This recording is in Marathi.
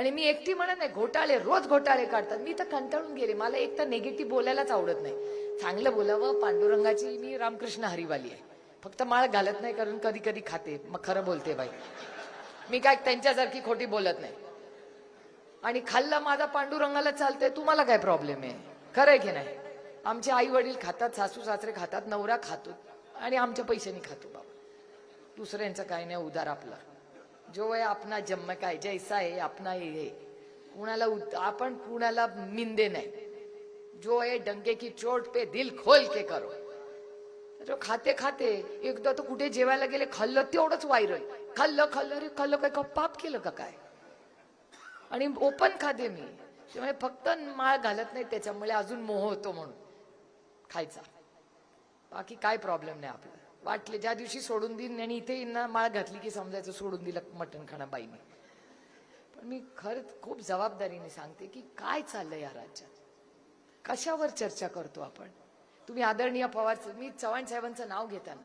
आणि मी एकटी म्हणत नाही घोटाळे रोज घोटाळे काढतात. मी तर कंटाळून गेले. मला एक तर नेगेटिव्ह बोलायलाच आवडत नाही. चांगलं बोलावं पांडुरंगाची मी रामकृष्ण हरिवाली आहे. फक्त माळ घालत नाही कारण कधी कधी खाते. मग खरं बोलते बाई. मी काय त्यांच्यासारखी खोटी बोलत नाही. आणि खाल्ला माझा पांडुरंगाला चालतंय तुम्हाला काय प्रॉब्लेम आहे? खरंय की नाही? आमचे आई वडील खातात सासू सासरे खातात नवरा खातो आणि आमच्या पैशाने खातो बाबा. दुसऱ्यांचं काय नाही उदार आपला. जो आहे आपला जन्म काय जैसा आहे आपला हे कुणाला आपण कुणाला मिंदे नाही. जो आहे डंके की चोट पे दिल खोल के करो. जो खाते खाते एकदा तर कुठे जेवायला गेले खाल्लं तेवढंच व्हायरल खाल्लं खाल्लं रे खाल्लं काय का पाप केलं का काय? आणि ओपन खाते मी. त्यामुळे फक्त माळ घालत नाही त्याच्यामुळे अजून मोह होतो म्हणून. खायचा. बाकी काय प्रॉब्लेम नाही आपला. वाटले ज्या दिवशी सोडून देईन आणि इथे यांना माळ घातली की समजायचं सोडून दिलं मटण खाणं बाईने पण मी खरंच खूप जबाबदारीने सांगते की काय चाललं या राज्यात? कशावर चर्चा करतो आपण? तुम्ही आदरणीय पवार मी चव्हाण साहेबांचं नाव घेताना